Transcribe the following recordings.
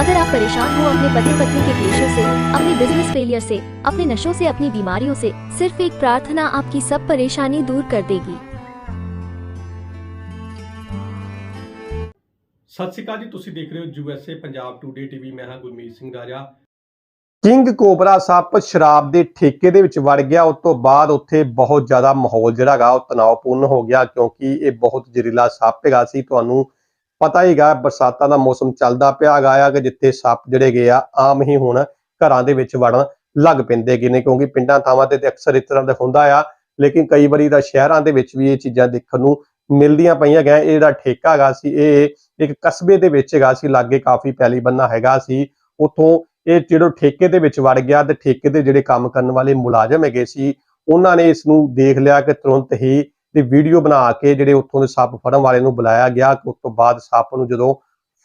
अगर आप परेशान हो अपने पति पत्नी के क्लेशों से अपने बिजनेस फेलियर से अपने नशों से अपनी बीमारियों से सिर्फ एक प्रार्थना आपकी सब परेशानी दूर कर देगी ਸਤਿ ਸ਼੍ਰੀ ਅਕਾਲ ਜੀ ਤੁਸੀਂ ਦੇਖ ਰਹੇ ਹੋ ਯੂਐਸਏ ਪੰਜਾਬ ਟੂਡੇ ਟੀਵੀ ਮੈਂ ਹਾਂ ਗੁਰਮੀਤ ਸਿੰਘ ਰਾਜਾ ਕਿੰਗ ਕੋਬਰਾ ਸੱਪ ਸ਼ਰਾਬ ਦੇ ਠੇਕੇ ਦੇ ਵਿੱਚ ਵੜ ਗਿਆ ਉਸ ਤੋਂ ਬਾਅਦ ਉੱਥੇ ਬਹੁਤ ਜ਼ਿਆਦਾ ਮਾਹੌਲ ਜਿਹੜਾ ਹੈਗਾ ਉਹ ਤਣਾਅਪੂਰਨ ਹੋ ਗਿਆ ਕਿਉਂਕਿ ਇਹ ਬਹੁਤ ਜ਼ਹਿਰੀਲਾ ਸੱਪ ਹੈਗਾ ਸੀ ਤੁਹਾਨੂੰ ਪਤਾ ਹੀਗਾ, ਬਰਸਾਤਾਂ ਦਾ ਮੌਸਮ ਚੱਲਦਾ ਪਿਆ ਹੈਗਾ ਆ ਕਿ ਜਿੱਥੇ ਸੱਪ ਜਿਹੜੇ ਗਏ ਆ, ਆਮ ਹੀ ਹੁਣ ਘਰਾਂ ਦੇ ਵਿੱਚ ਵੜਨ ਲੱਗ ਪੈਂਦੇ ਗਏ ਨੇ, ਕਿਉਂਕਿ ਪਿੰਡਾਂ ਥਾਵਾਂ ਤੇ ਅਕਸਰ ਇਸ ਤਰ੍ਹਾਂ ਦਾ ਹੁੰਦਾ ਆ। ਲੇਕਿਨ ਕਈ ਵਾਰੀ ਤਾਂ ਸ਼ਹਿਰਾਂ ਦੇ ਵਿੱਚ ਵੀ ਇਹ ਚੀਜ਼ਾਂ ਦੇਖਣ ਨੂੰ ਮਿਲਦੀਆਂ ਪਈਆਂ ਗਿਆ ਇਹ ਜਿਹੜਾ ਠੇਕਾ ਹੈਗਾ ਸੀ, ਇਹ ਇੱਕ ਕਸਬੇ ਦੇ ਵਿੱਚ ਹੈਗਾ ਸੀ, ਲਾਗੇ ਕਾਫੀ ਪੈਲੀ ਬੰਨਾ ਹੈਗਾ ਸੀ। ਉਥੋਂ ਇਹ ਜਿਹੜਾ ਠੇਕੇ ਦੇ ਵਿੱਚ ਵੜ ਗਿਆ ਤੇ ਠੇਕੇ ਦੇ ਜਿਹੜੇ ਕੰਮ ਕਰਨ ਵਾਲੇ ਮੁਲਾਜ਼ਮ ਹੈਗੇ ਸੀ, ਉਹਨਾਂ ਨੇ ਇਸ ਨੂੰ ਦੇਖ ਲਿਆ ਕਿ ਤੁਰੰਤ ਹੀ ਤੇ ਵੀਡੀਓ ਬਣਾ ਕੇ ਜਿਹੜੇ ਉੱਥੋਂ ਦੇ ਸੱਪ ਫੜਨ ਵਾਲੇ ਨੂੰ ਬੁਲਾਇਆ ਗਿਆ ਉਸ ਤੋਂ ਬਾਅਦ ਸੱਪ ਨੂੰ ਜਦੋਂ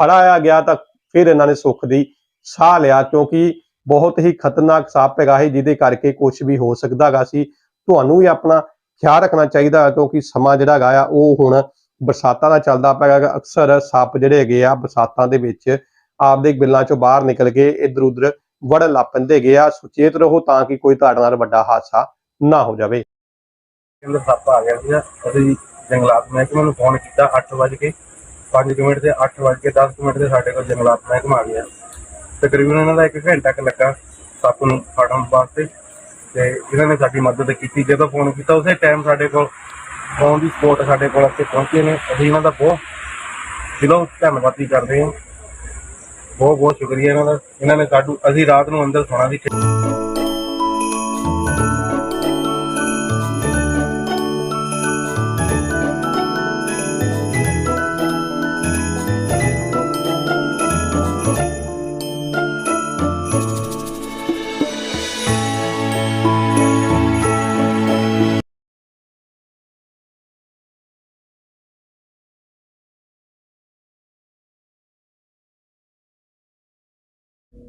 ਫੜਾਇਆ ਗਿਆ ਤਾਂ ਫਿਰ ਇਹਨਾਂ ਨੇ ਸੁੱਖ ਦੀ ਸਾਹ ਲਿਆ, ਕਿਉਂਕਿ ਬਹੁਤ ਹੀ ਖਤਰਨਾਕ ਸੱਪ ਹੈਗਾ ਹੈ ਜਿਹਦੇ ਕਰਕੇ ਕੁਝ ਵੀ ਹੋ ਸਕਦਾ ਹੈਗਾ ਸੀ। ਤੁਹਾਨੂੰ ਵੀ ਆਪਣਾ ਖਿਆਲ ਰੱਖਣਾ ਚਾਹੀਦਾ ਕਿਉਂਕਿ ਸਮਾਂ ਜਿਹੜਾ ਹੈਗਾ ਆ, ਉਹ ਹੁਣ ਬਰਸਾਤਾਂ ਦਾ ਚੱਲਦਾ ਪਿਆ ਅਕਸਰ ਸੱਪ ਜਿਹੜੇ ਹੈਗੇ ਆ, ਬਰਸਾਤਾਂ ਦੇ ਵਿੱਚ ਆਪਦੇ ਬਿੱਲਾਂ ਚੋਂ ਬਾਹਰ ਨਿਕਲ ਕੇ ਇੱਧਰ ਉੱਧਰ ਵੜਨ ਲੱਗ ਪੈਂਦੇ ਗਏ ਆ। ਸੁਚੇਤ ਰਹੋ ਤਾਂ ਕਿ ਕੋਈ ਤੁਹਾਡੇ ਨਾਲ ਵੱਡਾ ਹਾਦਸਾ ਨਾ ਹੋ ਜਾਵੇ। ਅੰਦਰ ਸੱਪ ਆ ਗਿਆ ਸੀਗਾ। ਅਸੀਂ ਜੰਗਲਾਤ ਮਹਿਕਮੇ ਨੂੰ ਫੋਨ ਕੀਤਾ 8 ਵਜੇ ਕੇ 5 ਮਿੰਟ ਤੇ 8 ਵਜੇ ਕੇ 10 ਮਿੰਟ ਤੇ ਸਾਡੇ ਕੋਲ ਜੰਗਲਾਤ ਮਹਿਕਮਾ ਆ ਗਿਆ। ਤਕਰੀਬਨ ਇਹਨਾਂ ਦਾ 1 ਘੰਟਾ ਕੁ ਲੱਗਾ ਸੱਪ ਨੂੰ ਫੜਨ ਵਾਸਤੇ ਤੇ ਇਹਨਾਂ ਨੇ ਸਾਡੀ ਮਦਦ ਕੀਤੀ। ਜਦੋਂ ਫੋਨ ਕੀਤਾ, ਉਸੇ ਟਾਈਮ ਸਾਡੇ ਕੋਲ ਫੋਨ ਦੀ ਸਪੋਰਟ ਸਾਡੇ ਕੋਲ ਇੱਥੇ ਪਹੁੰਚੇ ਨੇ। ਅਸੀਂ ਇਹਨਾਂ ਦਾ ਬਹੁਤ ਦਿਲੋਂ ਧੰਨਵਾਦੀ ਕਰਦੇ ਹਾਂ। ਬਹੁਤ ਬਹੁਤ ਸ਼ੁਕਰੀਆ ਇਹਨਾਂ ਦਾ। ਇਹਨਾਂ ਨੇ ਸਾਡੂ ਅਸੀਂ ਰਾਤ ਨੂੰ ਅੰਦਰ ਸੋਣਾ ਵੀ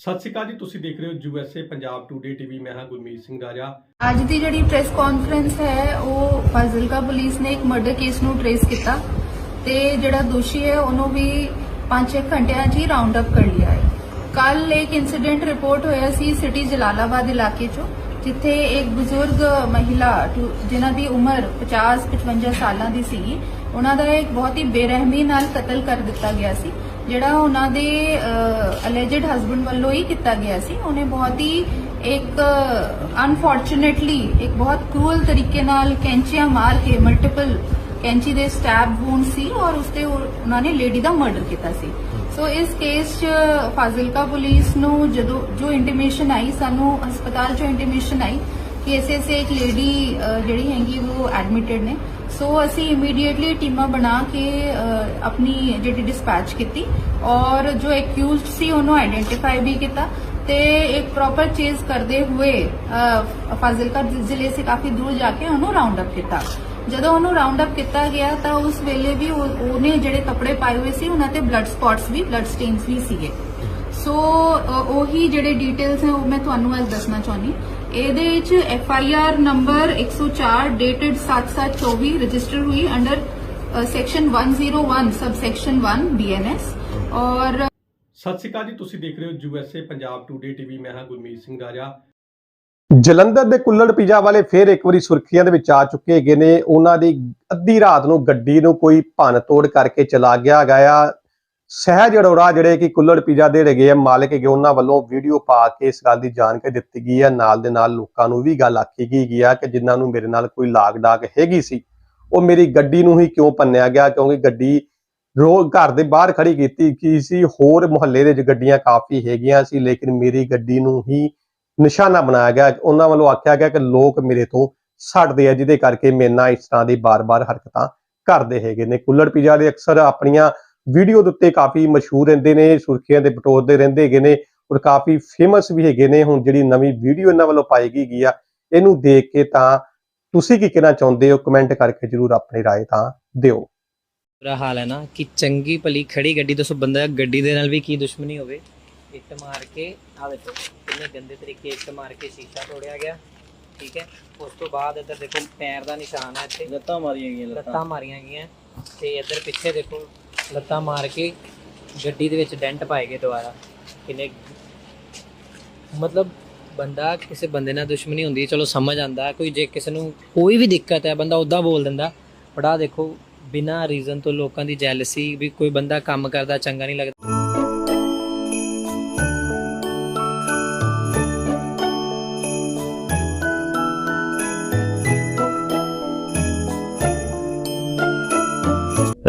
ਸਤਿ ਸ਼੍ਰੀ ਅਕਾਲ ਜੀ, ਤੁਸੀਂ ਦੇਖ ਰਹੇ ਹੋ ਯੂਐਸਏ ਪੰਜਾਬ ਟੂਡੇ ਟੀਵੀ ਮੈਂ ਹਾਂ ਗੁਰਮੀਤ ਸਿੰਘ ਰਾਜਾ ਅੱਜ ਦੀ ਜਿਹੜੀ ਪ੍ਰੈਸ ਕਾਨਫਰੰਸ ਹੈ, ਉਹ ਫਾਜ਼ਿਲਕਾ ਪੁਲਿਸ ਨੇ ਇੱਕ ਮਰਡਰ ਕੇਸ ਨੂੰ ਟ੍ਰੇਸ ਕੀਤਾ ਤੇ ਜਿਹੜਾ ਦੋਸ਼ੀ ਹੈ, ਉਹਨੂੰ ਵੀ 5-6 ਘੰਟਿਆਂ 'ਚ ਹੀ ਰਾਉਂਡ ਅਪ ਕਰ ਲਿਆ ਹੈ। ਕੱਲ ਇੱਕ ਇਨਸੀਡੈਂਟ ਰਿਪੋਰਟ ਹੋਇਆ ਸੀ ਸਿਟੀ ਜਲਾਲਾਬਾਦ ਇਲਾਕੇ 'ਚੋਂ, ਜਿੱਥੇ ਇੱਕ ਬਜ਼ੁਰਗ ਮਹਿਲਾ ਜਿਨ੍ਹਾਂ ਦੀ ਉਮਰ 50-55 ਸਾਲਾਂ ਦੀ ਸੀਗੀ, ਉਹਨਾਂ ਦਾ ਇੱਕ ਬਹੁਤ ਹੀ ਬੇਰਹਿਮੀ ਨਾਲ ਕਤਲ ਕਰ ਦਿੱਤਾ ਗਿਆ ਸੀ। ਜਿਹੜਾ ਉਹਨਾਂ ਦੇ ਅਲੈਜਡ ਹਸਬੰਡ ਵੱਲੋਂ ਹੀ ਕੀਤਾ ਗਿਆ ਸੀ, ਉਹਨੇ ਬਹੁਤ ਹੀ ਇੱਕ ਅਨਫੋਰਚੂਨੇਟਲੀ ਇੱਕ ਬਹੁਤ ਕਰੂਅਲ ਤਰੀਕੇ ਨਾਲ ਕੈਂਚੀਆਂ ਮਾਰ ਕੇ ਮਲਟੀਪਲ ਕੈਂਚੀ ਦੇ ਸਟੈਬ ਵੂਨ ਸੀ ਔਰ ਉਸਤੇ ਉਹਨਾਂ ਨੇ ਲੇਡੀ ਦਾ ਮਰਡਰ ਕੀਤਾ ਸੀ। ਸੋ ਇਸ ਕੇਸ 'ਚ ਫਾਜ਼ਿਲਕਾ ਪੁਲਿਸ ਨੂੰ ਜਦੋਂ, ਜੋ ਇੰਟੀਮੇਸ਼ਨ ਆਈ, ਸਾਨੂੰ ਹਸਪਤਾਲ 'ਚੋਂ ਇੰਟੀਮੇਸ਼ਨ ਆਈ ਕਿ ਐਸੇ ਐਸੇ ਇੱਕ ਲੇਡੀ ਜਿਹੜੀ ਹੈਗੀ, ਉਹ ਐਡਮਿਟਡ ਨੇ। ਸੋ ਅਸੀਂ ਇਮੀਡੀਏਟਲੀ ਟੀਮਾਂ ਬਣਾ ਕੇ ਆਪਣੀ ਜਿਹੜੀ ਡਿਸਪੈਚ ਕੀਤੀ ਔਰ ਜੋ ਐਕਿਊਜ਼ਡ ਸੀ ਉਹਨੂੰ ਆਇਡੈਂਟੀਫਾਈ ਵੀ ਕੀਤਾ ਤੇ ਇੱਕ ਪ੍ਰੋਪਰ ਚੇਜ਼ ਕਰਦੇ ਹੋਏ ਫਾਜ਼ਿਲਕਾ ਜ਼ਿਲ੍ਹੇ ਸੇ ਕਾਫੀ ਦੂਰ ਜਾ ਕੇ ਉਹਨੂੰ ਰਾਉਂਡ ਅਪ ਕੀਤਾ। ਜਦੋਂ ਉਹਨੂੰ ਰਾਉਂਡ ਅਪ ਕੀਤਾ ਗਿਆ ਤਾਂ ਉਸ ਵੇਲੇ ਵੀ ਉਹ- ਉਹਨੇ ਜਿਹੜੇ ਕੱਪੜੇ ਪਾਏ ਹੋਏ ਸੀ ਉਹਨਾਂ ਤੇ ਬਲੱਡ ਸਪੌਟਸ ਵੀ ਬਲੱਡ ਸਟੇਨਸ ਵੀ ਸੀਗੇ। ਸੋ ਉਹੀ ਜਿਹੜੇ ਡਿਟੇਲਸ ਹੈ ਉਹ ਮੈਂ ਤੁਹਾਨੂੰ ਅੱਜ ਦੱਸਣਾ ਚਾਹੁੰਦੀ ਇਹਦੇ ਵਿੱਚ F I R number 104 dated 7724 register ਹੋਈ under section 101 sub section 1 BNS ਔਰ ਸਤਿ ਸ਼੍ਰੀ ਅਕਾਲ ਜੀ ਤੁਸੀਂ ਦੇਖ ਰਹੇ ਹੋ ਯੂਐਸਏ ਪੰਜਾਬ ਟੂਡੇ ਟੀਵੀ ਮੈਂ ਹਾਂ ਗੁਰਮੀਤ ਸਿੰਘ ਰਾਜਾ। ਜਲੰਧਰ ਦੇ ਕੁੱਲੜ ਪੀਜਾ ਵਾਲੇ ਫੇਰ ਇੱਕ ਵਾਰੀ ਸੁਰਖੀਆਂ ਦੇ ਵਿੱਚ ਆ ਚੁੱਕੇ ਹੈਗੇ ਨੇ। ਉਹਨਾਂ ਦੀ ਅੱਧੀ ਰਾਤ ਨੂੰ ਗੱਡੀ ਨੂੰ ਕੋਈ ਭੰਨ ਤੋੜ ਕਰਕੇ ਚਲਾ ਗਿਆ ਗਿਆ। ਸਹਿਜ ਅਰੋੜਾ ਜਿਹੜੇ ਕਿ ਕੁੱਲੜ ਪੀਜਾ ਦੇ ਹੈਗੇ ਆ ਮਾਲਕ ਹੈਗੇ, ਉਹਨਾਂ ਵੱਲੋਂ ਵੀਡੀਓ ਪਾ ਕੇ ਇਸ ਗੱਲ ਦੀ ਜਾਣਕਾਰੀ ਦਿੱਤੀ ਗਈ ਹੈ। ਨਾਲ ਦੇ ਨਾਲ ਲੋਕਾਂ ਨੂੰ ਵੀ ਗੱਲ ਆਖੀ ਗਈ ਗਈ ਆ ਕਿ ਜਿਨ੍ਹਾਂ ਨੂੰ ਮੇਰੇ ਨਾਲ ਕੋਈ ਲਾਗ ਡਾਕ ਹੈਗੀ ਸੀ, ਉਹ ਮੇਰੀ ਗੱਡੀ ਨੂੰ ਹੀ ਕਿਉਂ ਪੰਨਿਆ ਗਿਆ? ਕਿਉਂਕਿ ਗੱਡੀ ਰੋ ਘਰ ਦੇ ਬਾਹਰ ਖੜੀ ਕੀਤੀ ਕੀ ਸੀ, ਹੋਰ ਮੁਹੱਲੇ ਦੇ ਵਿੱਚ ਗੱਡੀਆਂ ਕਾਫੀ ਹੈਗੀਆਂ ਸੀ, ਲੇਕਿਨ ਮੇਰੀ ਗੱਡੀ ਨੂੰ ਹੀ ਨਿਸ਼ਾਨਾ ਬਣਾਇਆ ਗਿਆ। ਉਹਨਾਂ ਵੱਲੋਂ ਆਖਿਆ ਗਿਆ ਕਿ ਲੋਕ ਮੇਰੇ ਤੋਂ ਛੱਡਦੇ ਆ, ਜਿਹਦੇ ਕਰਕੇ ਮੇਰੇ ਨਾਲ ਇਸ ਤਰ੍ਹਾਂ ਦੀ ਬਾਰ-ਬਾਰ ਹਰਕਤਾਂ ਕਰਦੇ ਹੈਗੇ ਨੇ। ਕੁੱਲੜ ਪੀਜ਼ਾ ਦੇ ਅਕਸਰ ਆਪਣੀਆਂ ਵੀਡੀਓ ਦੇ ਉੱਤੇ ਕਾਫੀ ਮਸ਼ਹੂਰ ਰਹਿੰਦੇ ਨੇ ਸੁਰਖੀਆਂ ਦੇ ਬਟੋਰਦੇ ਰਹਿੰਦੇ ਹੈਗੇ ਨੇ ਔਰ ਕਾਫੀ ਫੇਮਸ ਵੀ ਹੈਗੇ ਨੇ ਹੁਣ ਜਿਹੜੀ ਨਵੀਂ ਵੀਡੀਓ ਇਹਨਾਂ ਵੱਲੋਂ ਪਾਈ ਗਈ ਗਈ ਆ ਇਹਨੂੰ ਦੇਖ ਕੇ ਤਾਂ ਤੁਸੀਂ ਕੀ ਕਹਿਣਾ ਚਾਹੁੰਦੇ ਹੋ ਕਮੈਂਟ ਕਰਕੇ ਜਰੂਰ ਆਪਣੀ رائے ਤਾਂ ਦਿਓ ਬੁਰਾ ਹਾਲ ਹੈ ਨਾ ਕਿ ਚੰਗੀ ਭਲੀ ਖੜੀ ਗੱਡੀ ਦੱਸੋ ਬੰਦਾ ਗੱਡੀ ਦੇ ਨਾਲ ਵੀ ਕੀ ਦੁਸ਼ਮਣੀ ਹੋਵੇ ਇੱਟ ਮਾਰ ਕੇ ਆ ਦੇਖੋ ਕਿੰਨੇ ਗੰਦੇ ਤਰੀਕੇ ਇੱਟ ਮਾਰ ਕੇ ਸ਼ੀਸ਼ਾ ਤੋੜਿਆ ਗਿਆ ਠੀਕ ਹੈ ਉਸ ਤੋਂ ਬਾਅਦ ਇੱਧਰ ਦੇਖੋ ਪੈਰ ਦਾ ਨਿਸ਼ਾਨ ਹੈ ਇੱਥੇ ਲੱਤਾਂ ਮਾਰੀਆਂ ਗਈਆਂ ਲੱਤਾਂ ਮਾਰੀਆਂ ਗਈਆਂ ਤੇ ਇੱਧਰ ਪਿੱਛੇ ਦੇਖੋ ਲੱਤਾਂ ਮਾਰ ਕੇ ਗੱਡੀ ਦੇ ਵਿੱਚ ਡੈਂਟ ਪਾਏ ਗਏ ਦੁਬਾਰਾ। ਕਿੰਨੇ ਮਤਲਬ ਬੰਦਾ ਕਿਸੇ ਬੰਦੇ ਨਾਲ ਦੁਸ਼ਮਣੀ ਹੁੰਦੀ ਹੈ, ਚਲੋ ਸਮਝ ਆਂਦਾ ਕੋਈ ਜੇ ਕਿਸੇ ਨੂੰ ਕੋਈ ਵੀ ਦਿੱਕਤ ਹੈ, ਬੰਦਾ ਉਦਾਂ ਬੋਲ ਦਿੰਦਾ। ਪਰ ਆਹ ਦੇਖੋ, ਬਿਨਾਂ ਰੀਜ਼ਨ ਤੋਂ ਲੋਕਾਂ ਦੀ ਜੈਲਸੀ ਵੀ ਕੋਈ ਬੰਦਾ ਕੰਮ ਕਰਦਾ, ਚੰਗਾ ਨਹੀਂ ਲੱਗਦਾ।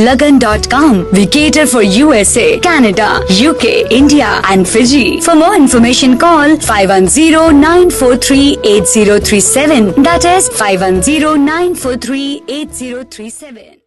Lagan.com. We cater for USA, Canada, UK, India, and Fiji. For more information, call 510 943 8037. That is 510 943 8037.